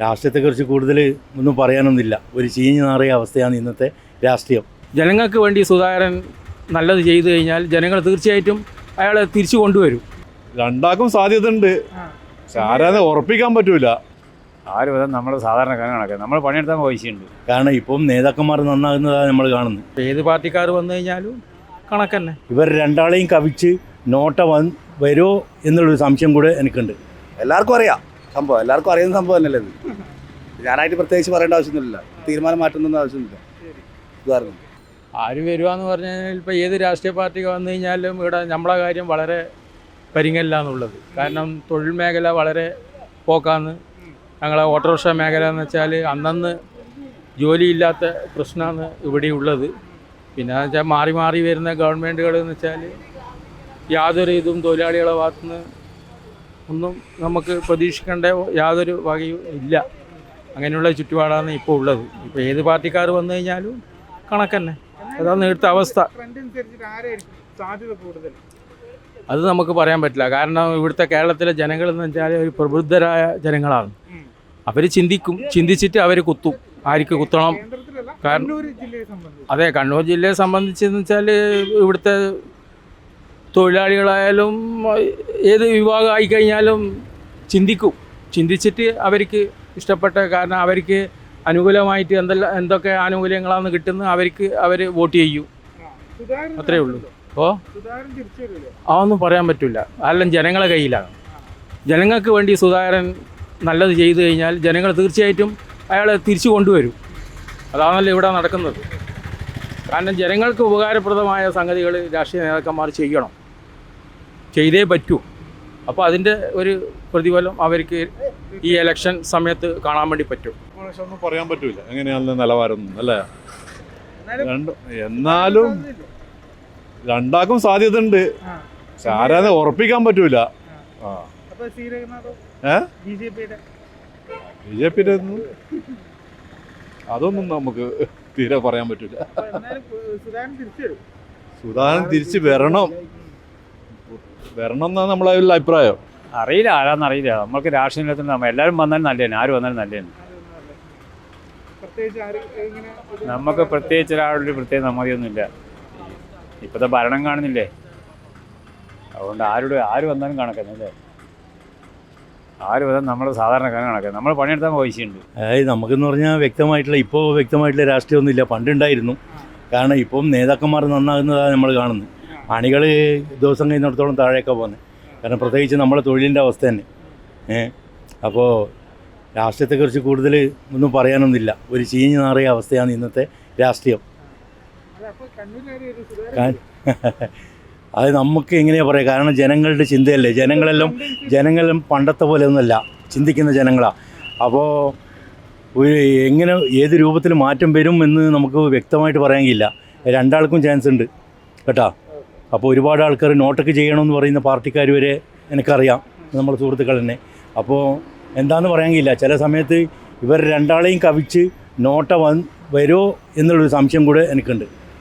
രാഷ്ട്രീയത്തെക്കുറിച്ച് കൂടുതൽ ഒന്നും പറയാനൊന്നുമില്ല. ഒരു ചീഞ്ഞു നാറിയ അവസ്ഥയാണ് ഇന്നത്തെ രാഷ്ട്രീയം. ജനങ്ങൾക്ക് വേണ്ടി സുധാകരൻ നല്ലത് ചെയ്തു കഴിഞ്ഞാൽ ജനങ്ങൾ തീർച്ചയായിട്ടും അയാളെ തിരിച്ചു കൊണ്ടുവരും. രണ്ടാക്കും സാധ്യതയുണ്ട്. ഉണ്ട് ആരാതെ ഉറപ്പിക്കാൻ പറ്റൂല. ആര് വിധം നമ്മൾ സാധാരണക്കാരൻ കണക്കാണ് നമ്മൾ പണിയെടുത്താൽ പൈസയുണ്ട്. കാരണം ഇപ്പം നേതാക്കന്മാർ നന്നാകുന്നതാണ് നമ്മൾ കാണുന്നത്. ഏത് പാർട്ടിക്കാർ വന്നു കഴിഞ്ഞാലും കണക്കന്നെ. ഇവർ രണ്ടാളെയും കവിച്ച് നോട്ട വൻ വരുമോ എന്നുള്ളൊരു സംശയം കൂടെ എനിക്കുണ്ട്. എല്ലാവർക്കും അറിയാം. സംഭവം. എല്ലാവർക്കും അറിയുന്ന സംഭവം തന്നെയല്ലേ ഇത്? ഞാനായിട്ട് പ്രത്യേകിച്ച് പറയേണ്ട ആവശ്യമൊന്നുമില്ല. തീരുമാനം മാറ്റുന്നൊന്നും ആവശ്യമില്ല ഉദാഹരണം. ആര് വരുവാന്ന് പറഞ്ഞു കഴിഞ്ഞാൽ ഇപ്പോൾ ഏത് രാഷ്ട്രീയ പാർട്ടി വന്നു കഴിഞ്ഞാലും ഇവിടെ നമ്മളെ കാര്യം വളരെ പരിങ്ങല്ല എന്നുള്ളത്. കാരണം തൊഴിൽ മേഖല വളരെ പോക്കാന്ന്. ഞങ്ങളെ ഓട്ടോറിക്ഷ മേഖല എന്ന് വെച്ചാൽ അന്നന്ന് ജോലിയില്ലാത്ത പ്രശ്നമാണ് ഇവിടെ ഉള്ളത്. പിന്നെ വെച്ചാൽ മാറി മാറി വരുന്ന ഗവൺമെന്റുകൾ എന്ന് വെച്ചാൽ യാതൊരു ഇതും തൊഴിലാളികളെ ഭാഗത്തുനിന്ന് ഒന്നും നമുക്ക് പ്രതീക്ഷിക്കേണ്ട യാതൊരു വകയും ഇല്ല. അങ്ങനെയുള്ള ചുറ്റുപാടാണ് ഇപ്പോൾ ഉള്ളത്. ഇപ്പോൾ ഏത് പാർട്ടിക്കാർ വന്നു കഴിഞ്ഞാലും കണക്കന്നെ. അതാണ് നേരത്തെ അവസ്ഥ. അത് നമുക്ക് പറയാൻ പറ്റില്ല. കാരണം ഇവിടുത്തെ കേരളത്തിലെ ജനങ്ങൾ എന്ന് വെച്ചാൽ ഒരു പ്രബുദ്ധരായ ജനങ്ങളാണ്. അവർ ചിന്തിക്കും. ചിന്തിച്ചിട്ട് അവർ കുത്തും. ആർക്ക് കുത്തണം? കാരണം- അതെ കണ്ണൂർ ജില്ലയെ സംബന്ധിച്ചെന്ന് വെച്ചാൽ ഇവിടുത്തെ തൊഴിലാളികളായാലും ഏത് വിഭാഗം ആയിക്കഴിഞ്ഞാലും ചിന്തിക്കും. ചിന്തിച്ചിട്ട് അവർക്ക് ഇഷ്ടപ്പെട്ട കാരണം അവർക്ക് അനുകൂലമായിട്ട് എന്തെല്ലാം എന്തൊക്കെ ആനുകൂല്യങ്ങളാണ് കിട്ടുന്നത് അവർക്ക് അവർ വോട്ട് ചെയ്യും. അത്രേ ഉള്ളൂ. ഓ? അതൊന്നും പറയാൻ പറ്റില്ല അതെല്ലാം ജനങ്ങളെ കയ്യിലാണ്. ജനങ്ങൾക്ക് വേണ്ടി സുധാകരൻ നല്ലത് ചെയ്തു കഴിഞ്ഞാൽ ജനങ്ങൾ തീർച്ചയായിട്ടും അയാളെ തിരിച്ചു കൊണ്ടുവരും. അതാണല്ലോ ഇവിടെ നടക്കുന്നത്. കാരണം ജനങ്ങൾക്ക് ഉപകാരപ്രദമായ സംഗതികൾ രാഷ്ട്രീയ നേതാക്കന്മാർ ചെയ്യണം. ചെയ്തേ പറ്റൂ. അപ്പോൾ അതിന്റെ ഒരു പ്രതിഫലം അവർക്ക് ഈ ഇലക്ഷൻ സമയത്ത് കാണാൻ വേണ്ടി പറ്റും. ഒന്നും പറയാൻ പറ്റൂല. എങ്ങനെയാണ് നിലവാരം അല്ലേ? എന്നാലും രണ്ട് എന്നാലും രണ്ടാക്കും സാധ്യത ഉണ്ട് ആരാതെ ഉറപ്പിക്കാൻ പറ്റൂല? ബി ജെ പിയുടെ? അതൊന്നും നമുക്ക് തീരെ പറയാൻ പറ്റൂല. സുധാകരൻ തിരിച്ചു വരണം. വരണം എന്നാണ് നമ്മളെ ഒരു അഭിപ്രായം. അറിയില്ല ആരാന്ന് അറിയില്ല. നമ്മൾക്ക് രാഷ്ട്രീയത്തിൽ നമ്മൾ എല്ലാവരും വന്നാലും നല്ല ആര് വന്നാലും നല്ല പ്രത്യേകിച്ച് ആര് ഇങ്ങനെ നമുക്ക് പ്രത്യേകിച്ച് ഒരാളുടെ പ്രത്യേക സമ്മതിയൊന്നുമില്ല ഇപ്പോഴത്തെ ഭരണം കാണുന്നില്ലേ? അതുകൊണ്ട് ആരോട് ആര് വന്നാലും കണക്കുന്നില്ലേ ആര് വന്നാൽ നമ്മൾ സാധാരണക്കാരൻ കണക്ക നമ്മൾ പണിയെടുത്താൽ പൈസയുണ്ട് അതായത് നമുക്കെന്ന് പറഞ്ഞാൽ വ്യക്തമായിട്ടുള്ള ഇപ്പോൾ വ്യക്തമായിട്ടുള്ള രാഷ്ട്രീയമൊന്നുമില്ല. പണ്ടുണ്ടായിരുന്നു. കാരണം ഇപ്പം നേതാക്കന്മാർ നന്നാകുന്നതാണ് നമ്മൾ കാണുന്നത്. അണികൾ ദിവസം കഴിയുന്നിടത്തോളം താഴേക്കാണ് പോകുന്നത് കാരണം പ്രത്യേകിച്ച് നമ്മുടെ തൊഴിലിന്റെ അവസ്ഥ തന്നെ. ഏഹ് അപ്പോൾ രാഷ്ട്രീയത്തെക്കുറിച്ച് കൂടുതൽ ഒന്നും പറയാനൊന്നുമില്ല. ഒരു ചീഞ്ഞു നാറിയ അവസ്ഥയാണ് ഇന്നത്തെ രാഷ്ട്രീയം? അത് നമുക്ക് എങ്ങനെയാ പറയുക കാരണം ജനങ്ങളുടെ ചിന്തയല്ലേ? ജനങ്ങളെല്ലാം ജനങ്ങളും പണ്ടത്തെ പോലെ ഒന്നുമല്ല ചിന്തിക്കുന്ന ജനങ്ങളാണ് അപ്പോൾ ഒരു എങ്ങനെ ഏത് രൂപത്തിൽ മാറ്റം വരും എന്ന് നമുക്ക് വ്യക്തമായിട്ട് പറയാൻ കഴിയില്ല. രണ്ടാൾക്കും ചാൻസ് ഉണ്ട്. കേട്ടോ? അപ്പോൾ ഒരുപാട് ആൾക്കാർ നോട്ടൊക്കെ ചെയ്യണമെന്ന് പറയുന്ന പാർട്ടിക്കാർ വരെ എനിക്കറിയാം നമ്മുടെ സുഹൃത്തുക്കൾ തന്നെ. അപ്പോൾ എന്താണെന്ന് പറയാൻ കഴിയില്ല. ചില സമയത്ത് ഇവർ രണ്ടാളെയും കവിച്ച് നോട്ട വൻ വരുമോ എന്നുള്ളൊരു സംശയം കൂടെ എനിക്കുണ്ട്.